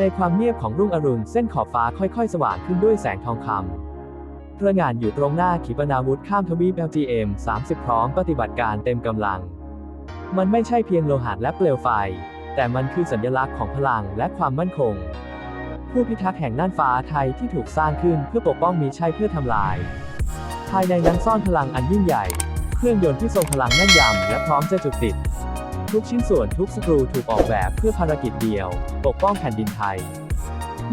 ในความเงียบของรุ่งอรุณเส้นขอบฟ้าค่อยๆ สว่างขึ้นด้วยแสงทองคำระงานอยู่ตรงหน้าขีปนาวุธข้ามทวีป LGM 30 พร้อมปฏิบัติการเต็มกำลัง มันไม่ใช่เพียงโลหะและเปลวไฟ แต่มันคือสัญลักษณ์ของพลังและความมั่นคง ผู้พิทักษ์แห่งน่านฟ้าไทยที่ถูกสร้างขึ้นเพื่อปกป้องมิใช่เพื่อทำลาย ภายในนั้นซ่อนพลังอันยิ่งใหญ่ เครื่องยนต์ที่ทรงพลังแน่นยำและพร้อมจะจุดติด ทุกชิ้นส่วนทุกสกรูถูกออกแบบเพื่อภารกิจเดียว ปกป้องแผ่นดินไทย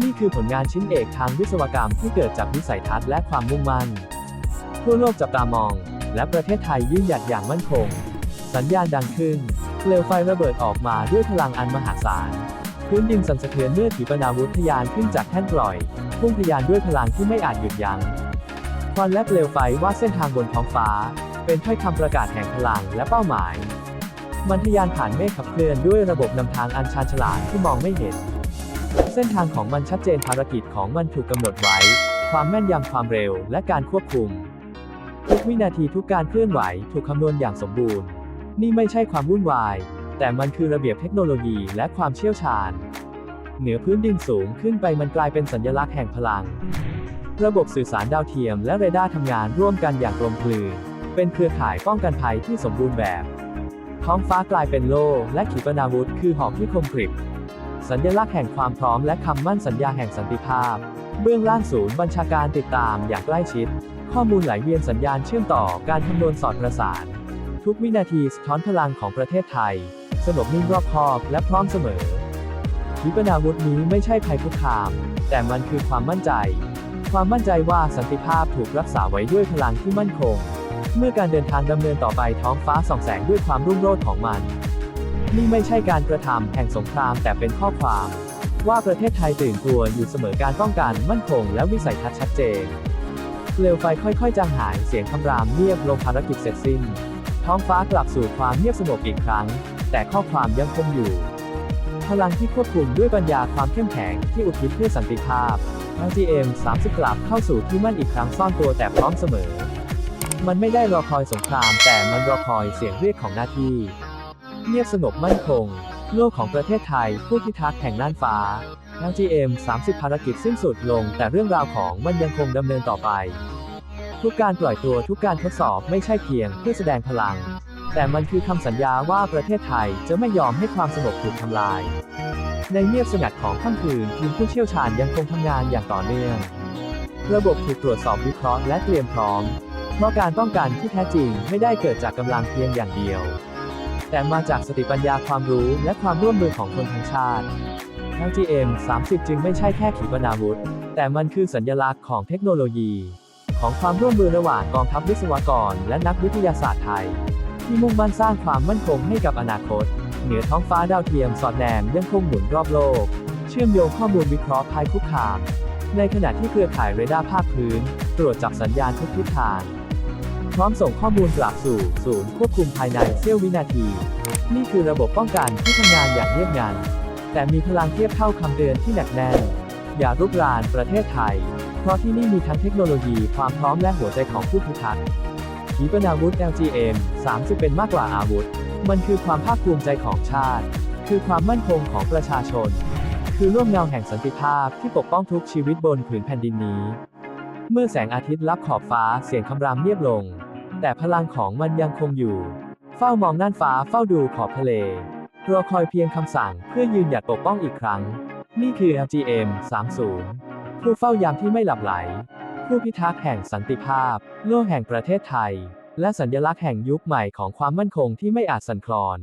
นี่คือผลงานชิ้นเอกทางวิศวกรรมที่เกิดจากวิสัยทัศน์และความมุ่งมั่น ทั่วโลกจับตามอง และประเทศไทยยืนหยัดอย่างมั่นคง สัญญาณดังขึ้นเปลวไฟระเบิดออกมาด้วยพลังอันมหาศาลพื้นดินสั่นสะเทือนเมื่อขีปนาวุธทะยานขึ้นจากแท่นปล่อยพุ่งทะยานด้วยพลังที่ไม่อาจหยุดยัง้งควันและเปลวไฟวาดเส้นทางบนท้องฟ้า เป็นถ้อยคำประกาศแห่งพลังและเป้าหมาย มันทะยานผ่านเมฆขับเคลื่อนด้วยระบบนำทางอันชาญฉลาดที่มองไม่เห็น เส้นทางของมันชัดเจนภารกิจของมันถูกกำหนดไว้ ความแม่นยำความเร็วและการควบคุม ทุกวินาทีทุกการเคลื่อนไหวถูกคำนวณอย่างสมบูรณ์ นี่ไม่ใช่ความวุ่นวาย แต่มันคือระเบียบเทคโนโลยีและความเชี่ยวชาญ เหนือพื้นดินสูงขึ้นไปมันกลายเป็นสัญลักษณ์แห่งพลัง ระบบสื่อสารดาวเทียมและเรดาร์ทำงานร่วมกันอย่างกลมกลืนเป็นเครือข่ายป้องกันภัยที่สมบูรณ์แบบ ท้องฟ้ากลายเป็นโล่และขีปนาวุธคือหอกที่คมกริบ สัญลักษณ์แห่งความพร้อมและคำมั่นสัญญาแห่งสันติภาพ เบื้องล่างศูนย์บัญชาการติดตามอย่างใกล้ชิด ข้อมูลไหลเวียนสัญญาณเชื่อมต่อการคำนวณสอดประสาน ทุกวินาทีสะท้อนพลังของประเทศไทย สงบนิ่งรอบคอบและพร้อมเสมอ ขีปนาวุธนี้ไม่ใช่ภัยคุกคาม แต่มันคือความมั่นใจ ความมั่นใจว่าสันติภาพถูกรักษาไว้ด้วยพลังที่มั่นคง เมื่อการเดินทางดำเนินต่อไปท้องฟ้าส่องแสงด้วยความรุ่งโรจน์ของมัน นี่ไม่ใช่การกระทำแห่งสงครามแต่เป็นข้อความ ว่าประเทศไทยตื่นตัวอยู่เสมอการป้องกันมั่นคงและวิสัยทัศน์ชัดเจนเปลวไฟค่อยๆ จางหายเสียงคำรามเงียบลงภารกิจเสร็จสิ้น ท้องฟ้ากลับสู่ความเงียบสงบอีกครั้ง แต่ข้อความยังคงอยู่ พลังที่ควบคุมด้วยปัญญาความเข้มแข็งที่อุทิศเพื่อสันติภาพ LGM 30กลับเข้าสู่ที่มั่นอีกครั้งซ่อนตัวแต่พร้อมเสมอ มันไม่ได้รอคอยสงคราม แต่มันรอคอยเสียงเรียกของหน้าที่ เงียบสงบมั่นคง โลกของประเทศไทย ผู้พิทักษ์แห่งน่านฟ้า LGM 30 ภารกิจสิ้นสุดลง แต่เรื่องราวของมันยังคงดำเนินต่อไป ทุกการปล่อยตัวทุกการทดสอบไม่ใช่เพียงเพื่อแสดงพลัง แต่มันคือคำสัญญาว่าประเทศไทยจะไม่ยอมให้ความสงบถูกทำลาย ในเงียบสงัดของค่ำคืนทีมผู้เชี่ยวชาญยังคงทำงานอย่างต่อเนื่อง ระบบถูกตรวจสอบวิเคราะห์และเตรียมพร้อม เพราะการป้องกันที่แท้จริงไม่ได้เกิดจากกำลังเพียงอย่างเดียว แต่มาจากสติปัญญาความรู้และความร่วมมือของคนทั้งชาติ LGM 30 จึงไม่ใช่แค่ขีปนาวุธ แต่มันคือสัญลักษณ์ของเทคโนโลยี ของความร่วมมือระหว่างกองทัพวิศวกร และนักวิทยาศาสตร์ไทย ที่มุ่งมั่นสร้างความมั่นคงให้กับอนาคต เหนือท้องฟ้าดาวเทียมสอดแนมยังคงหมุนรอบโลก เชื่อมโยงข้อมูลวิเคราะห์ภัยคุกคามในขณะที่เครือข่ายเรดาร์ภาคพื้น ตรวจจับสัญญาณทุกทิศทาง พร้อมส่งข้อมูลกลับสู่ ศูนย์ควบคุมภายในเสี้ยววินาที นี่คือระบบป้องกันที่ทำงานอย่างเงียบงัน แต่มีพลังเทียบเท่าคำเตือนที่หนักแน่น อย่ารุกรานประเทศไทย เพราะที่นี่มีทั้งเทคโนโลยีความพร้อมและหัวใจของผู้พิทักษ์ขีปนาวุธ LGM 30 เป็นมากกว่าอาวุธ มันคือความภาคภูมิใจของชาติ คือความมั่นคงของประชาชน คือร่วมเงาแห่งสันติภาพที่ปกป้องทุกชีวิตบนผืนแผ่นดินนี้ เมื่อแสงอาทิตย์ลับขอบฟ้าเสียงคำรามเงียบลง แต่พลังของมันยังคงอยู่ เฝ้ามองน่านฟ้าเฝ้าดูขอบทะเลรอคอยเพียงคำสั่งเพื่อยืนหยัดปกป้องอีกครั้ง นี่คือ LGM 30ผู้เฝ้ายามที่ไม่หลับไหล ผู้พิทักษ์แห่งสันติภาพ โลกแห่งประเทศไทย และสัญลักษณ์แห่งยุคใหม่ของความมั่นคงที่ไม่อาจสั่นคลอน